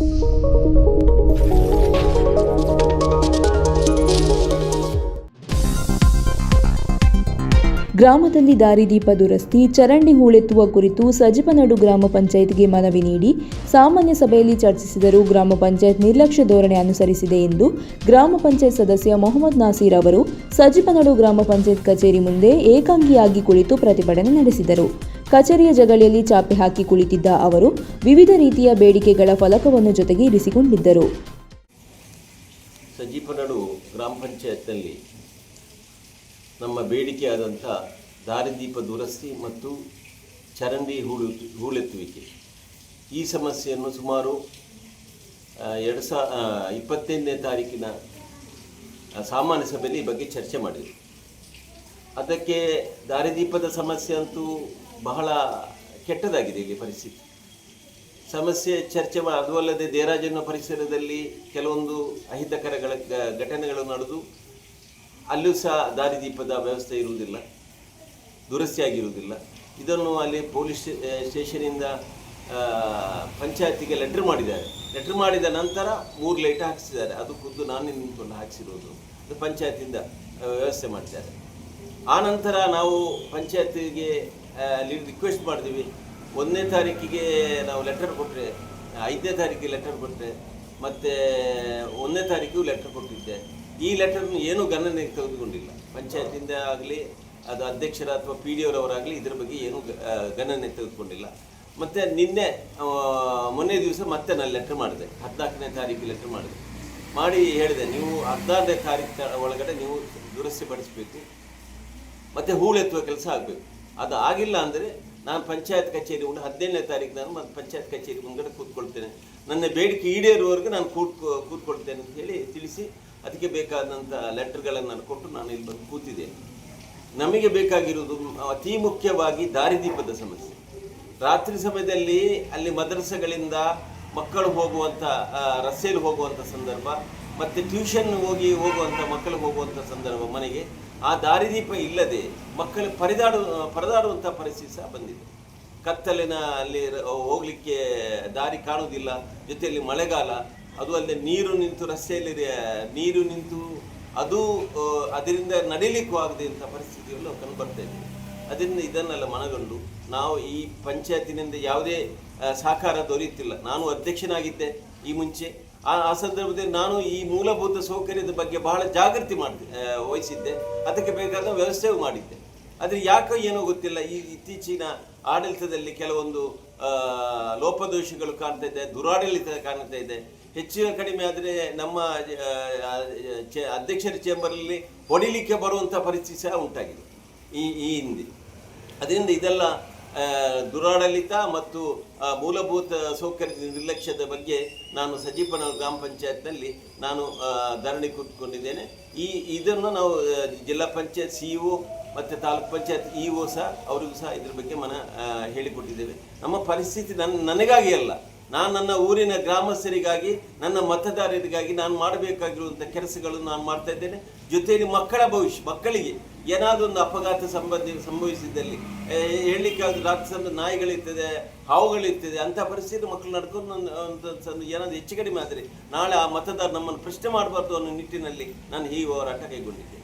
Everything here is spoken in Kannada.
ಗ್ರಾಮದಲ್ಲಿ ದಾರಿದೀಪ ದುರಸ್ತಿ, ಚರಂಡಿ ಹೂಳೆತ್ತುವ ಕುರಿತು ಸಜಿಪನಡು ಗ್ರಾಮ ಪಂಚಾಯತ್ಗೆ ಮನವಿ ನೀಡಿ ಸಾಮಾನ್ಯ ಸಭೆಯಲ್ಲಿ ಚರ್ಚಿಸಿದರೂ ಗ್ರಾಮ ಪಂಚಾಯತ್ ನಿರ್ಲಕ್ಷ್ಯ ಧೋರಣೆ ಅನುಸರಿಸಿದೆ ಎಂದು ಗ್ರಾಮ ಪಂಚಾಯತ್ ಸದಸ್ಯ ಮೊಹಮ್ಮದ್ ನಾಸೀರ್ ಅವರು ಸಜಿಪನಡು ಗ್ರಾಮ ಪಂಚಾಯತ್ ಕಚೇರಿ ಮುಂದೆ ಏಕಾಂಗಿಯಾಗಿ ಕುಳಿತು ಪ್ರತಿಭಟನೆ ನಡೆಸಿದರು. ಕಚೇರಿಯ ಜಗಳಿಯಲ್ಲಿ ಚಾಪೆ ಹಾಕಿ ಕುಳಿತಿದ್ದ ಅವರು ವಿವಿಧ ರೀತಿಯ ಬೇಡಿಕೆಗಳ ಫಲಕವನ್ನು ಜೊತೆಗೆ ಇರಿಸಿಕೊಂಡಿದ್ದರು. ಸಜೀಪನಡು ಗ್ರಾಮ ಪಂಚಾಯತ್ನಲ್ಲಿ ನಮ್ಮ ಬೇಡಿಕೆಯಾದಂಥ ದಾರಿದೀಪ ದುರಸ್ತಿ ಮತ್ತು ಚರಂಡಿ ಹೂಳು ಹೂಳೆತ್ತುವಿಕೆ. ಈ ಸಮಸ್ಯೆಯನ್ನು ಸುಮಾರು ಎರಡು ಸಾ ಇಪ್ಪತ್ತೈದನೇ ತಾರೀಕಿನ ಸಾಮಾನ್ಯ ಸಭೆಯಲ್ಲಿ ಈ ಬಗ್ಗೆ ಚರ್ಚೆ ಮಾಡಿದ್ವಿ. ಅದಕ್ಕೆ ದಾರಿದೀಪದ ಸಮಸ್ಯೆ ಅಂತೂ ಬಹಳ ಕೆಟ್ಟದಾಗಿದೆ ಇಲ್ಲಿ ಪರಿಸ್ಥಿತಿ. ಸಮಸ್ಯೆ ಚರ್ಚೆ ಅದು ಅಲ್ಲದೆ ದೇರಾಜನ ಪರಿಸರದಲ್ಲಿ ಕೆಲವೊಂದು ಅಹಿತಕರಗಳ ಘಟನೆಗಳು ನಡೆದು ಅಲ್ಲೂ ಸಹ ದಾರಿದೀಪದ ವ್ಯವಸ್ಥೆ ಇರುವುದಿಲ್ಲ ದುರಸ್ತಿಯಾಗಿರುವುದಿಲ್ಲ ಇದನ್ನು ಅಲ್ಲಿ ಪೊಲೀಸ್ ಸ್ಟೇ- ಸ್ಟೇಷನಿಂದ ಪಂಚಾಯತಿಗೆ ಲೆಟ್ರ್ ಮಾಡಿದ್ದಾರೆ. ಲೆಟ್ರ್ ಮಾಡಿದ ನಂತರ ಮೂರು ಲೈಟ್ ಹಾಕಿಸಿದ್ದಾರೆ. ಅದು ಖುದ್ದು ನಾನೇ ನಿಂತ್ಕೊಂಡು ಹಾಕಿಸಿರೋದು. ಅದು ಪಂಚಾಯತಿಂದ ಆ, ವ್ಯವಸ್ಥೆ ಮಾಡಿದ್ದಾರೆ. ಆ ನಂತರ ನಾವು ಪಂಚಾಯತಿಗೆ ಅಲ್ಲಿ ರಿಕ್ವೆಸ್ಟ್ ಮಾಡಿದ್ವಿ. ಒಂದನೇ ತಾರೀಕಿಗೆ ನಾವು ಲೆಟರ್ ಕೊಟ್ಟರೆ ಐದನೇ ತಾರೀಕಿಗೆ ಲೆಟರ್ ಕೊಟ್ಟರೆ ಮತ್ತು ಒಂದನೇ ತಾರೀಕಿಗೂ ಲೆಟರ್ ಕೊಟ್ಟಿದ್ದೆ. ಈ ಲೆಟರ್ನ ಏನೂ ಗಣನೆಗೆ ತೆಗೆದುಕೊಂಡಿಲ್ಲ. ಪಂಚಾಯತಿಂದ ಆಗಲಿ, ಅದು ಅಧ್ಯಕ್ಷರ ಅಥವಾ ಪಿ ಡಿ ಅವರವರಾಗಲಿ, ಇದ್ರ ಬಗ್ಗೆ ಏನೂ ಗಣನೆ ತೆಗೆದುಕೊಂಡಿಲ್ಲ. ಮತ್ತು ನಿನ್ನೆ ಮೊನ್ನೆ ದಿವಸ ಮತ್ತೆ ನಾನು ಲೆಟರ್ ಮಾಡಿದೆ. ಹದಿನಾಲ್ಕನೇ ತಾರೀಕು ಲೆಟರ್ ಮಾಡಿದೆ. ಮಾಡಿ ಹೇಳಿದೆ, ನೀವು ಹದಿನಾರನೇ ತಾರೀಕು ಒಳಗಡೆ ನೀವು ದುರಸ್ತಿಪಡಿಸಬೇಕು ಮತ್ತೆ ಹೂಳೆತ್ತುವ ಕೆಲಸ ಆಗಬೇಕು. ಅದು ಆಗಿಲ್ಲ ಅಂದರೆ ನಾನು ಪಂಚಾಯತ್ ಕಚೇರಿ ಮುಂದೆ ಹದಿನೇಳನೇ ತಾರೀಕು ನಾನು ಮತ್ತು ಪಂಚಾಯತ್ ಕಚೇರಿ ಮುಂದೆ ಕೂತ್ಕೊಳ್ತೇನೆ. ನನ್ನ ಬೇಡಿಕೆ ಈಡೇರುವವರೆಗೂ ನಾನು ಕೂತ್ ಕೂತ್ಕೊಳ್ತೇನೆ ಅಂತ ಹೇಳಿ ತಿಳಿಸಿ ಅದಕ್ಕೆ ಬೇಕಾದಂಥ ಲೆಟರ್ಗಳನ್ನು ನಾನು ಕೊಟ್ಟು ನಾನು ಇಲ್ಲಿ ಬಂದು ಕೂತಿದ್ದೇನೆ. ನಮಗೆ ಬೇಕಾಗಿರುವುದು ಅತಿ ಮುಖ್ಯವಾಗಿ ದಾರಿದೀಪದ ಸಮಸ್ಯೆ. ರಾತ್ರಿ ಸಮಯದಲ್ಲಿ ಅಲ್ಲಿ ಮದ್ರಸೆಗಳಿಂದ ಮಕ್ಕಳು ಹೋಗುವಂಥ ರಸ್ತೆಯಲ್ಲಿ ಹೋಗುವಂಥ ಸಂದರ್ಭ ಮತ್ತು ಟ್ಯೂಷನ್ ಹೋಗಿ ಹೋಗುವಂಥ ಮಕ್ಕಳು ಹೋಗುವಂಥ ಸಂದರ್ಭ ಮನೆಗೆ, ಆ ದಾರಿದೀಪ ಇಲ್ಲದೆ ಮಕ್ಕಳು ಪರಿದಾಡು ಪರದಾಡುವಂಥ ಪರಿಸ್ಥಿತಿ ಸಹ ಬಂದಿದೆ. ಕತ್ತಲಿನ ಅಲ್ಲಿ ಹೋಗಲಿಕ್ಕೆ ದಾರಿ ಕಾಣುವುದಿಲ್ಲ. ಜೊತೆಯಲ್ಲಿ ಮಳೆಗಾಲ, ಅದು ಅಲ್ಲದೆ ನೀರು ನಿಂತು, ರಸ್ತೆಯಲ್ಲಿ ನೀರು ನಿಂತು, ಅದು ಅದರಿಂದ ನಡೀಲಿಕ್ಕೂ ಆಗದೆ ಇಂಥ ಪರಿಸ್ಥಿತಿಗಳು ಕಂಡು ಬರ್ತಾ ಇದೆ. ಅದರಿಂದ ಇದನ್ನೆಲ್ಲ ಮನಗಂಡು ನಾವು ಈ ಪಂಚಾಯತಿನಿಂದ ಯಾವುದೇ ಸಹಕಾರ ದೊರೆಯುತ್ತಿಲ್ಲ. ನಾನು ಅಧ್ಯಕ್ಷನಾಗಿದ್ದೆ ಈ ಮುಂಚೆ. ಆ ಸಂದರ್ಭದಲ್ಲಿ ನಾನು ಈ ಮೂಲಭೂತ ಸೌಕರ್ಯದ ಬಗ್ಗೆ ಬಹಳ ಜಾಗೃತಿ ಮಾಡಿದೆ ವಹಿಸಿದ್ದೆ. ಅದಕ್ಕೆ ಬೇಕಾದ ವ್ಯವಸ್ಥೆಯೂ ಮಾಡಿದ್ದೆ. ಆದರೆ ಯಾಕೋ ಏನೋ ಗೊತ್ತಿಲ್ಲ, ಈ ಇತ್ತೀಚಿನ ಆಡಳಿತದಲ್ಲಿ ಕೆಲವೊಂದು ಲೋಪದೋಷಗಳು ಕಾಣ್ತಾ ಇದೆ, ದುರಾಡಳಿತ ಕಾಣ್ತಾ ಇದೆ. ಹೆಚ್ಚಿನ ಕಡಿಮೆ ಆದರೆ ನಮ್ಮ ಅಧ್ಯಕ್ಷರ ಚೇಂಬರಲ್ಲಿ ಹೊಡಿಲಿಕ್ಕೆ ಬರುವಂಥ ಪರಿಸ್ಥಿತಿ ಸಹ ಉಂಟಾಗಿದೆ ಈ ಈ ಹಿಂದೆ. ಅದರಿಂದ ಇದೆಲ್ಲ ದುರಾಡಳಿತ ಮತ್ತು ಮೂಲಭೂತ ಸೌಕರ್ಯದ ನಿರ್ಲಕ್ಷ್ಯದ ಬಗ್ಗೆ ನಾನು ಸಜೀಪನ ಗ್ರಾಮ ಪಂಚಾಯತ್ನಲ್ಲಿ ನಾನು ಧರಣಿ ಕೂತ್ಕೊಂಡಿದ್ದೇನೆ. ಈ, ಇದನ್ನು ನಾವು ಜಿಲ್ಲಾ ಪಂಚಾಯತ್ ಸಿ ಇಒ ಮತ್ತು ತಾಲೂಕ್ ಪಂಚಾಯತ್ ಇ ಒ ಸಹ, ಅವರಿಗೂ ಸಹ ಇದ್ರ ಬಗ್ಗೆ ಮನ ಹೇಳಿಕೊಟ್ಟಿದ್ದೇವೆ. ನಮ್ಮ ಪರಿಸ್ಥಿತಿ ನನ್ನ ನನಗಾಗಿ ಅಲ್ಲ. ನಾನು ನನ್ನ ಊರಿನ ಗ್ರಾಮಸ್ಥರಿಗಾಗಿ ನನ್ನ ಮತದಾರರಿಗಾಗಿ ನಾನು ಮಾಡಬೇಕಾಗಿರುವಂಥ ಕೆಲಸಗಳನ್ನು ನಾನು ಮಾಡ್ತಾ ಇದ್ದೇನೆ. ಜೊತೆಯಲ್ಲಿ ಮಕ್ಕಳ ಭವಿಷ್ಯ ಮಕ್ಕಳಿಗೆ ಏನಾದರೂ ಒಂದು ಅಪಘಾತ ಸಂಬಂಧಿ ಸಂಭವಿಸಿದ್ದಲ್ಲಿ ಏ, ಹೇಳಲಿಕ್ಕೆ ಅದು ರಾತ್ರಿ ನಾಯಿಗಳಿರ್ತದೆ ಹಾವುಗಳಿರ್ತದೆ ಅಂಥ ಪರಿಸ್ಥಿತಿ ಮಕ್ಕಳು ನಡ್ಕೊಂಡು ನನ್ನ ಏನಾದರೂ ಹೆಚ್ಚು ಕಡಿಮೆ ಆದರೆ ನಾಳೆ ಆ ಮತದಾರ ನಮ್ಮನ್ನು ಪ್ರಶ್ನೆ ಮಾಡಬಾರ್ದು ಅನ್ನೋ ನಿಟ್ಟಿನಲ್ಲಿ ನಾನು ಈ ಹೋರಾಟ ಕೈಗೊಂಡಿದ್ದೆ